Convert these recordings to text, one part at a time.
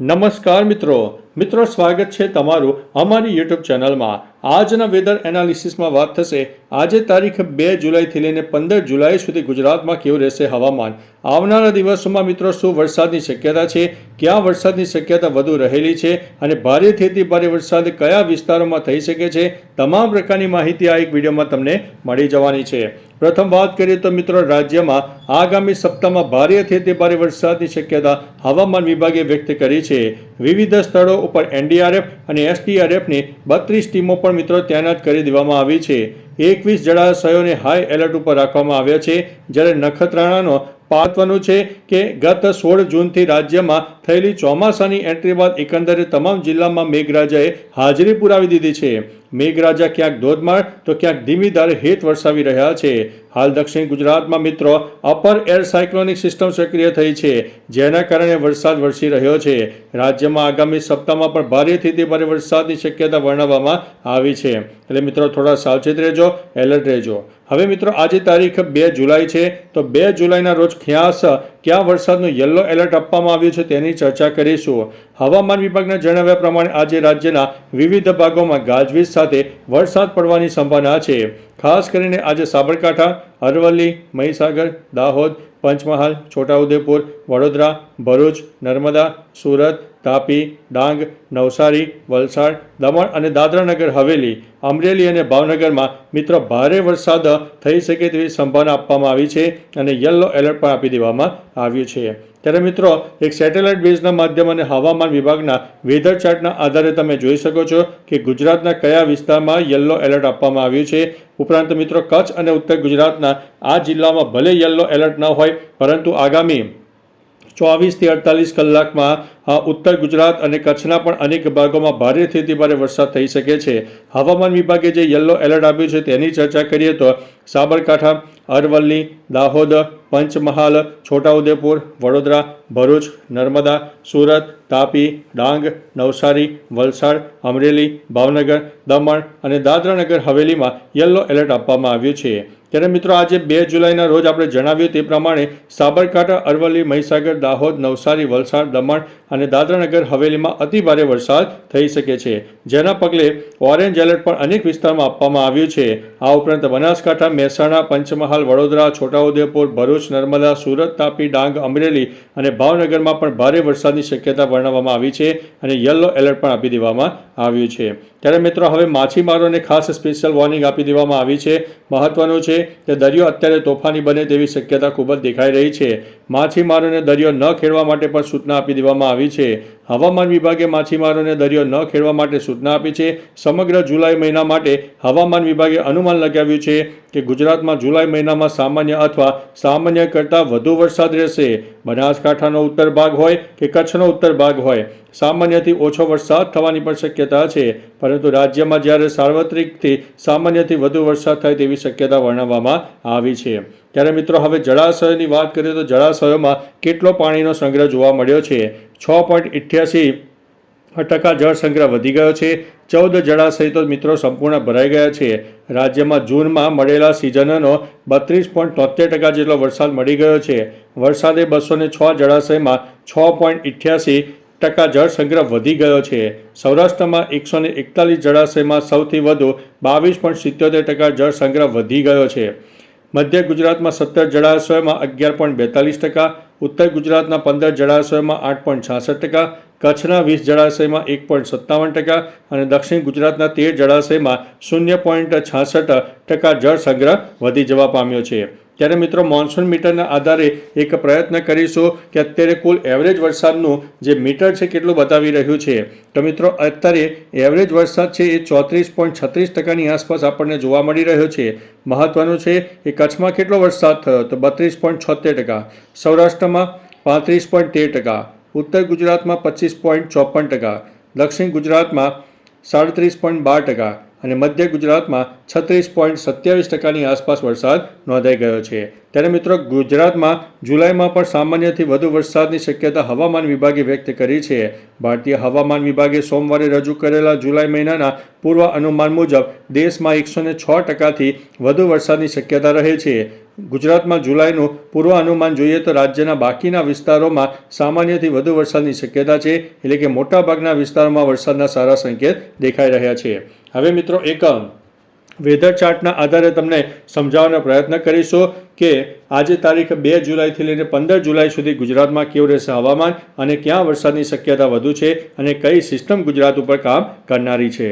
નમસ્કાર મિત્રો. મિત્રો, સ્વાગત છે તમારું અમારી યુટ્યુબ ચેનલમાં. આજના વેધર એનાલિસિસમાં વાત થશે. આજે તારીખ બે જુલાઈથી લઈને પંદર જુલાઈ સુધી ગુજરાતમાં કેવું રહેશે હવામાન? આવનારા દિવસોમાં મિત્રો, શું વરસાદની શક્યતા છે? ક્યાં વરસાદની શક્યતા વધુ રહેલી છે? અને ભારેથી અતિ ભારે વરસાદ કયા વિસ્તારોમાં થઈ શકે છે? તમામ પ્રકારની માહિતી આ એક વિડીયોમાં તમને મળી જવાની છે. પ્રથમ વાત કરીએ તો મિત્રો, રાજ્યમાં આગામી સપ્તાહમાં ભારેથી અતિ ભારે વરસાદની શક્યતા હવામાન વિભાગે વ્યક્ત કરી છે. વિવિધ સ્થળો ઉપર એનડીઆરએફ અને એસડીઆરએફની બત્રીસ ટીમો પણ મિત્રો તૈનાત કરી દેવામાં આવી છે. એકવીસ જળાશયોને હાઈ એલર્ટ ઉપર રાખવામાં આવ્યા છે, જ્યારે નખત્રાણાનો પાત્વનું છે કે ગત સોળ જૂનથી રાજ્યમાં થયેલી ચોમાસાની એન્ટ્રી બાદ એકંદરે તમામ જિલ્લામાં મેઘરાજાએ હાજરી પુરાવી દીધી છે. મેઘરાજા ક્યાંક ધોધમાર તો ક્યાંક ધીમી ધારે હેત વરસાવી રહ્યા છે. હાલ દક્ષિણ ગુજરાતમાં મિત્રો અપર એર સાયક્લોનિક સિસ્ટમ સક્રિય થઈ છે, જેના કારણે વરસાદ વરસી રહ્યો છે. રાજ્યમાં આગામી સપ્તાહમાં પણ ભારેથી તે ભારે વરસાદની શક્યતા વર્ણવવામાં આવી છે. એટલે મિત્રો થોડા સાવચેત રહેજો, એલર્ટ રહેજો. હવે મિત્રો આજે તારીખ બે જુલાઈ છે, તો બે જુલાઈના રોજ ખ્યાસ ક્યાં વરસાદનું યલો એલર્ટ આપવામાં આવ્યું છે તેની ચર્ચા કરીશું. હવામાન વિભાગના જણાવ્યા પ્રમાણે આજે રાજ્યના વિવિધ ભાગોમાં ગાજવીજ સાથે વરસાદ પડવાની સંભાવના છે. ખાસ કરીને આજે સાબરકાંઠા, અરવલ્લી, મહીસાગર, દાહોદ, પંચમહાલ, છોટાઉદેપુર, વડોદરા, ભરૂચ, નર્મદા, સુરત તાપી, ડાંગ, નવસારી, વલસાડ, દમણ અને દાદરાનગર હવેલી, અમરેલી અને ભાવનગરમાં મિત્રો ભારે વરસાદ થઈ શકે તેવી સંભાવના આપવામાં આવી છે અને યલો એલર્ટ પણ આપી દેવામાં આવ્યું છે. ત્યારે મિત્રો, એક સેટેલાઇટ બેઝના માધ્યમ અને હવામાન વિભાગના વેધર ચાર્ટના આધારે તમે જોઈ શકો છો કે ગુજરાતના કયા વિસ્તારમાં યલો એલર્ટ આપવામાં આવ્યું છે. ઉપરાંત મિત્રો, કચ્છ અને ઉત્તર ગુજરાતના આ જિલ્લામાં ભલે યલો એલર્ટ ન હોય, પરંતુ આગામી ચોવીસથી અડતાલીસ કલાકમાં ઉત્તર ગુજરાત અને કચ્છના પણ અનેક ભાગોમાં ભારેથી ભારે વરસાદ થઈ શકે છે. હવામાન વિભાગે જે યલો એલર્ટ આપ્યું છે તેની ચર્ચા કરીએ તો સાબરકાંઠા, અરવલ્લી, દાહોદ, પંચમહાલ, છોટાઉદેપુર, વડોદરા, ભરૂચ, નર્મદા, સુરત, તાપી, ડાંગ, નવસારી, વલસાડ, અમરેલી, ભાવનગર, દમણ અને દાદરાનગર હવેલીમાં યલો એલર્ટ આપવામાં આવ્યું છે. ત્યારે મિત્રો આજે બે જુલાઈના રોજ આપણે જણાવ્યું તે પ્રમાણે સાબરકાંઠા, અરવલ્લી, મહીસાગર, દાહોદ, નવસારી, વલસાડ, દમણ અને દાદરાનગર હવેલીમાં અતિ ભારે વરસાદ થઈ શકે છે. જેના પગલે ઓરેન્જ એલર્ટ પણ અનેક વિસ્તારમાં આપવામાં આવ્યું છે. આ ઉપરાંત બનાસકાંઠા, મહેસાણા, પંચમહાલ, વડોદરા, છોટાઉદેપુર, ભરૂચ, નર્મદા, સુરત, તાપી, ડાંગ, અમરેલી અને ભાવનગરમાં પણ ભારે વરસાદની શક્યતા વર્ણવવામાં આવી છે અને યલો એલર્ટ પણ આપી દેવામાં આવ્યું છે. ત્યારે મિત્રો, હવે માછીમારોને ખાસ સ્પેશિયલ વોર્નિંગ આપી દેવામાં આવી છે. મહત્વનું છે કે દરિયો અત્યારે તોફાની બને તેવી શક્યતા ખૂબ જ દેખાઈ રહી છે. માછીમારોને દરિયો ન ખેડવા માટે પણ સૂચના આપી દેવામાં આવી છે. હવામાન વિભાગે માછીમારોને દરિયો ન ખેડવા માટે સૂચના આપી છે. સમગ્ર જુલાઈ મહિના માટે હવામાન વિભાગે અનુમાન લગાવ્યું છે કે ગુજરાતમાં જુલાઈ મહિનામાં સામાન્ય અથવા સામાન્ય કરતાં વધુ વરસાદ રહેશે. બનાસકાંઠાનો ઉત્તર ભાગ હોય કે કચ્છનો ઉત્તર ભાગ હોય, સામાન્યથી ઓછો વરસાદ થવાની પણ શક્યતા છે. પરંતુ રાજ્યમાં જ્યારે સાર્વત્રિકથી સામાન્યથી વધુ વરસાદ થાય તેવી શક્યતા વર્ણવવામાં આવી છે. ત્યારે મિત્રો, હવે જળાશયની વાત કરીએ તો જળાશયોમાં કેટલો પાણીનો સંગ્રહ જોવા મળ્યો છે? છ પોઈન્ટ ઇઠ્યાસી ટકા જળ સંગ્રહ વધી ગયો છે. ચૌદ જળાશય તો મિત્રો સંપૂર્ણ ભરાઈ ગયા છે. રાજ્યમાં જૂનમાં મળેલા સિઝનનો બત્રીસ પોઈન્ટ તોતેર ટકા જેટલો વરસાદ મળી ગયો છે. વરસાદે બસો ને છ જળાશયમાં છ પોઈન્ટ ઇઠ્યાસી ટકા જળ સંગ્રહ વધી ગયો છે. સૌરાષ્ટ્રમાં એકસો ને એકતાલીસ જળાશયમાં સૌથી વધુ બાવીસ પોઈન્ટ સિત્યોતેર ટકા જળ સંગ્રહ વધી ગયો છે. મધ્ય ગુજરાતમાં સત્તર જળાશયોમાં અગિયાર પોઈન્ટ બેતાલીસ ટકા, ઉત્તર ગુજરાતના પંદર જળાશયોમાં આઠ પોઈન્ટ છાસઠ ટકા, કચ્છના વીસ જળાશયમાં એક પોઈન્ટ સત્તાવન ટકા અને દક્ષિણ ગુજરાતના તેર જળાશયમાં શૂન્ય પોઈન્ટ છાસઠ ટકા જળ સંગ્રહ વધી જવા પામ્યો છે. ત્યારે મિત્રો મોન્સૂન મીટરના આધારે એક પ્રયત્ન કરીશું કે અત્યારે કુલ એવરેજ વરસાદનું જે મીટર છે કેટલું બતાવી રહ્યું છે. તો મિત્રો અત્યારે એવરેજ વરસાદ છે એ ચોત્રીસ પોઈન્ટ છત્રીસ ટકાની આસપાસ આપણને જોવા મળી રહ્યો છે. મહત્વનું છે કે કચ્છમાં કેટલો વરસાદ થયો? તો બત્રીસ પોઈન્ટ છોતેર ટકા. સૌરાષ્ટ્રમાં પાંત્રીસ પોઈન્ટ તેર ટકા. ઉત્તર ગુજરાતમાં પચીસ પોઈન્ટ ચોપન ટકા. દક્ષિણ ગુજરાતમાં સાડત્રીસ પોઈન્ટ બાર ટકા. અને મધ્ય ગુજરાતમાં છત્રીસ પોઈન્ટ સત્યાવીસ ટકાની આસપાસ વરસાદ નોંધાઈ ગયો છે. ત્યારે મિત્રો, ગુજરાતમાં જુલાઈમાં પણ સામાન્યથી વધુ વરસાદની શક્યતા હવામાન વિભાગે વ્યક્ત કરી છે. ભારતીય હવામાન વિભાગે સોમવારે રજૂ કરેલા જુલાઈ મહિનાના પૂર્વ અનુમાન મુજબ દેશમાં એકસો ને છ ટકાથી વધુ વરસાદની શક્યતા રહે છે. ગુજરાતમાં જુલાઈનું પૂર્વ અનુમાન જોઈએ તો રાજ્યના બાકીના વિસ્તારોમાં સામાન્યથી વધુ વરસાદની શક્યતા છે, એટલે કે મોટાભાગના વિસ્તારોમાં વરસાદના સારા સંકેત દેખાઈ રહ્યા છે. હવે મિત્રો એક વેધર ચાર્ટના આધારે તમને સમજાવવાનો પ્રયત્ન કરીશું કે આજે તારીખ બે જુલાઈથી લઈને પંદર જુલાઈ સુધી ગુજરાતમાં કેવું રહેશે હવામાન અને ક્યાં વરસાદની શક્યતા વધુ છે અને કઈ સિસ્ટમ ગુજરાત ઉપર કામ કરનારી છે.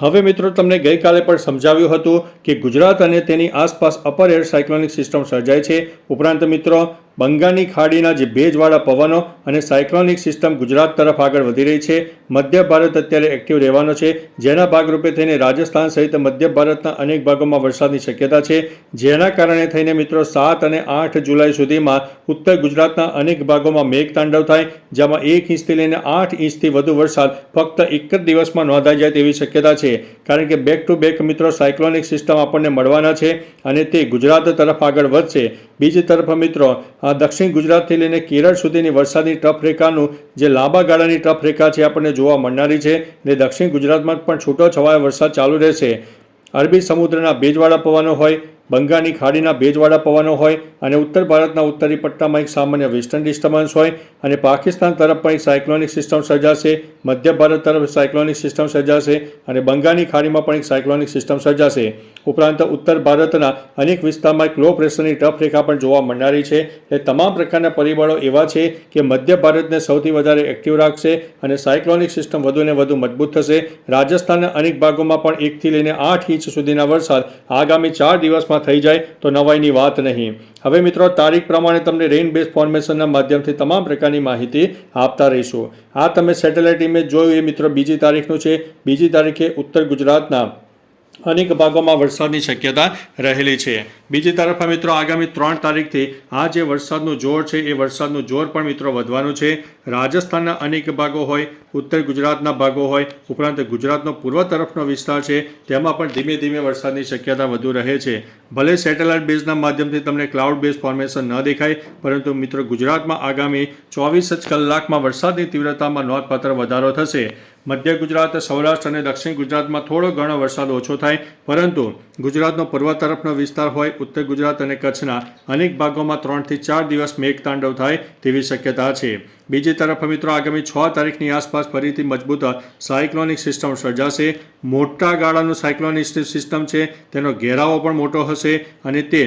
હવે મિત્રો તમને ગઈકાલે પણ સમજાવ્યું હતું કે ગુજરાત અને તેની આસપાસ અપર એર સાયક્લોનિક સિસ્ટમ સર્જાય છે. ઉપરાંત મિત્રો બંગાળની ખાડીના જે ભેજવાળા પવનો અને સાયક્લોનિક સિસ્ટમ ગુજરાત તરફ આગળ વધી રહી છે, મધ્ય ભારત અત્યારે એક્ટિવ રહેવાનો છે, જેના ભાગરૂપે થઈને રાજસ્થાન સહિત મધ્ય ભારતના અનેક ભાગોમાં વરસાદની શક્યતા છે, જેના કારણે થઈને મિત્રો સાત અને આઠ જુલાઈ સુધીમાં ઉત્તર ગુજરાતના અનેક ભાગોમાં મેઘતાંડવ થાય, જેમાં એક ઇંચથી લઈને આઠ ઇંચથી વધુ વરસાદ ફક્ત એક જ દિવસમાં નોંધાઈ જાય તેવી શક્યતા છે, કારણ કે બેક ટુ બેક મિત્રો સાયક્લોનિક સિસ્ટમ આપણને મળવાના છે અને તે ગુજરાત તરફ આગળ વધશે બીજી તરફ મિત્રો, આ દક્ષિણ ગુજરાતથી લઈને કેરળ સુધીની વરસાદની ટફ રેખાનું જે લાંબા ગાળાની ટફ રેખા છે, આપણને જોવા મળનારી છે અને દક્ષિણ ગુજરાતમાં પણ છૂટો છવાયો વરસાદ ચાલુ રહેશે. અરબી સમુદ્રના ભેજવાળા પવનો હોય, બંગાળની ખાડીના ભેજવાળા પવનો હોય અને ઉત્તર ભારતના ઉત્તરી પટ્ટામાં એક સામાન્ય વેસ્ટર્ન ડિસ્ટર્બન્સ હોય અને પાકિસ્તાન તરફ પણ એક સાયક્લોનિક સિસ્ટમ સર્જાશે, મધ્ય ભારત તરફ સાયક્લોનિક સિસ્ટમ સર્જાશે અને બંગાળની ખાડીમાં પણ એક સાયક્લોનિક સિસ્ટમ સર્જાશે. ઉપરાંત ઉત્તર ભારતના અનેક વિસ્તારમાં એક લો પ્રેશરની ટફ રેખા પણ જોવા મળનારી છે. એ તમામ પ્રકારના પરિબળો એવા છે કે મધ્ય ભારતને સૌથી વધારે એક્ટિવ રાખશે અને સાયક્લોનિક સિસ્ટમ વધુને વધુ મજબૂત થશે. રાજસ્થાનના અનેક ભાગોમાં પણ એકથી લઈને આઠ ઇંચ સુધીના વરસાદ આગામી ચાર દિવસમાં થઈ જાય તો નવાઈની વાત નહીં. હવે મિત્રો, તારીખ પ્રમાણે તમને રેઇન બેઝ ફોર્મેશનના માધ્યમથી તમામ પ્રકારની માહિતી આપતા રહીશું. આ તમે સેટેલાઇટ ઇમેજ જોયું એ મિત્રો, બીજી તારીખનું છે. બીજી તારીખે ઉત્તર ગુજરાતના અનેક ભાગોમાં વરસાદની શક્યતા રહેલી છે. બીજી તરફ મિત્રો આગામી ત્રણ તારીખથી આ જે વરસાદનું જોર છે, એ વરસાદનું જોર પણ મિત્રો વધવાનું છે. રાજસ્થાનના અનેક ભાગો હોય, ઉત્તર ગુજરાતના ભાગો હોય, ઉપરાંત ગુજરાતનો પૂર્વ તરફનો વિસ્તાર છે, તેમાં પણ ધીમે ધીમે વરસાદની શક્યતા વધુ રહે છે. ભલે સેટેલાઇટ બેઝના માધ્યમથી તમને ક્લાઉડ બેઝ ફોર્મેશન ન દેખાય, પરંતુ મિત્રો ગુજરાતમાં આગામી ચોવીસ જ કલાકમાં વરસાદની તીવ્રતામાં નોંધપાત્ર વધારો થશે. મધ્ય ગુજરાત, સૌરાષ્ટ્ર અને દક્ષિણ ગુજરાતમાં થોડો ઘણો વરસાદ ઓછો થાય, પરંતુ ગુજરાતનો પૂર્વ તરફનો વિસ્તાર હોય, ઉત્તર ગુજરાત અને કચ્છના અનેક ભાગોમાં ત્રણથી ચાર દિવસ મેઘતાંડવ થાય તેવી શક્યતા છે. બીજી તરફ મિત્રો, આગામી છ તારીખની આસપાસ ફરીથી મજબૂત સાયક્લોનિક સિસ્ટમ સર્જાશે. મોટા ગાળાનું સાયક્લોનિક સિસ્ટમ છે, તેનો ઘેરાવો પણ મોટો હશે અને તે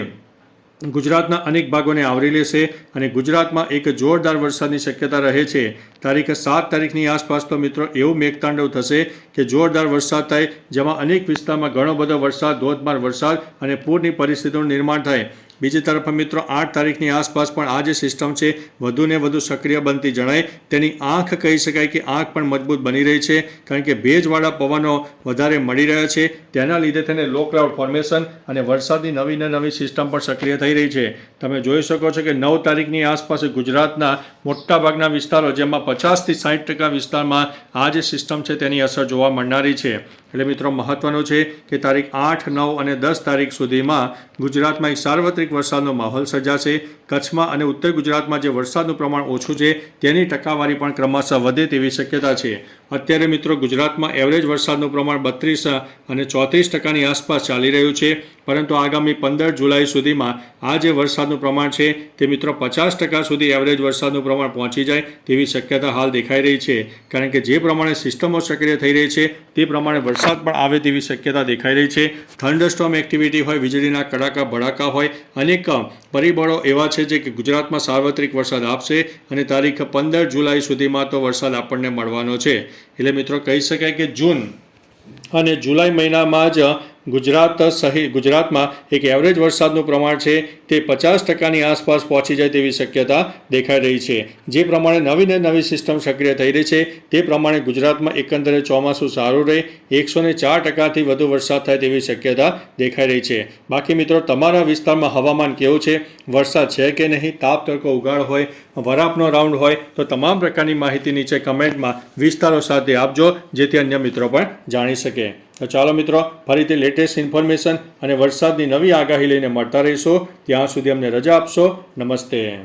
ગુજરાતના અનેક ભાગોને આવરી લેશે અને ગુજરાતમાં એક જોરદાર વરસાદની શક્યતા રહે છે. તારીખ સાત તારીખની આસપાસ તો મિત્રો એવું મેઘતાંડવ થશે કે જોરદાર વરસાદ થાય, જેમાં અનેક વિસ્તારમાં ઘણો બધો વરસાદ, ધોધમાર વરસાદ અને પૂરની પરિસ્થિતિનું નિર્માણ થાય. બીજી તરફ મિત્રો, આઠ તારીખની આસપાસ પણ આ જે સિસ્ટમ છે, વધુને વધુ સક્રિય બનતી જણાય. તેની આંખ કહી શકાય કે આંખ પણ મજબૂત બની રહી છે, કારણ કે ભેજવાળા પવનો વધારે મળી રહ્યા છે. તેના લીધે તેને લો ક્લાઉડ ફોર્મેશન અને વરસાદની નવી ને નવી સિસ્ટમ પણ સક્રિય થઈ રહી છે. તમે જોઈ શકો છો કે નવ તારીખની આસપાસ ગુજરાતના મોટાભાગના વિસ્તારો, જેમાં પચાસથી સાઠ ટકા વિસ્તારમાં આ જે સિસ્ટમ છે, તેની અસર જોવા મળનારી છે. એટલે મિત્રો, મહત્વનું છે કે તારીખ આઠ, નવ અને દસ તારીખ સુધીમાં ગુજરાતમાં એક સાર્વત્રિક વરસાદનો માહોલ સર્જાશે. કચ્છમાં અને ઉત્તર ગુજરાતમાં જે વરસાદનું પ્રમાણ ઓછું છે, તેની ટકાવારી પણ ક્રમશઃ વધે તેવી શક્યતા છે. અત્યારે મિત્રો ગુજરાતમાં એવરેજ વરસાદનું પ્રમાણ બત્રીસ અને ચોત્રીસ ટકાની આસપાસ ચાલી રહ્યું છે. પરંતુ આગામી પંદર જુલાઈ સુધીમાં આ જે વરસાદનું પ્રમાણ છે, તે મિત્રો પચાસ ટકા સુધી એવરેજ વરસાદનું પ્રમાણ પહોંચી જાય તેવી શક્યતા હાલ દેખાઈ રહી છે. કારણ કે જે પ્રમાણે સિસ્ટમો સક્રિય થઈ રહી છે, તે પ્રમાણે વરસાદ પણ આવે તેવી શક્યતા દેખાઈ રહી છે. થંડરસ્ટોમ એક્ટિવિટી હોય, વીજળીના કડાકા ભડાકા હોય, અનેક પરિબળો એવા છે જે કે ગુજરાતમાં સાર્વત્રિક વરસાદ આપશે અને તારીખ પંદર જુલાઈ સુધીમાં તો વરસાદ આપણને મળવાનો છે. એટલે મિત્રો કહી શકાય કે જૂન અને જુલાઈ મહિનામાં જ ગુજરાત સહિત ગુજરાતમાં એક એવરેજ વરસાદનું પ્રમાણ છે, તે પચાસ ટકાની આસપાસ પહોંચી જાય તેવી શક્યતા દેખાઈ રહી છે. જે પ્રમાણે નવી ને નવી સિસ્ટમ સક્રિય થઈ રહી છે, તે પ્રમાણે ગુજરાતમાં એકંદરે ચોમાસું સારું રહે, એકસો ને ચાર ટકાથી વધુ વરસાદ થાય તેવી શક્યતા દેખાઈ રહી છે. બાકી મિત્રો, તમારા વિસ્તારમાં હવામાન કેવું છે? વરસાદ છે કે નહીં? તાપ, તડકો, ઉગાડ હોય, વરાપનો રાઉન્ડ હોય, તો તમામ પ્રકારની માહિતી નીચે કમેન્ટમાં વિસ્તારો સાથે આપજો, જેથી અન્ય મિત્રો પણ જાણી શકે. તો ચાલો મિત્રો, ફરીથી લેટેસ્ટ ઇન્ફોર્મેશન અને વરસાદની નવી આગાહી લઈને મળતા રહીશું. ત્યાં સુધી અમને રજા આપશો. નમસ્તે.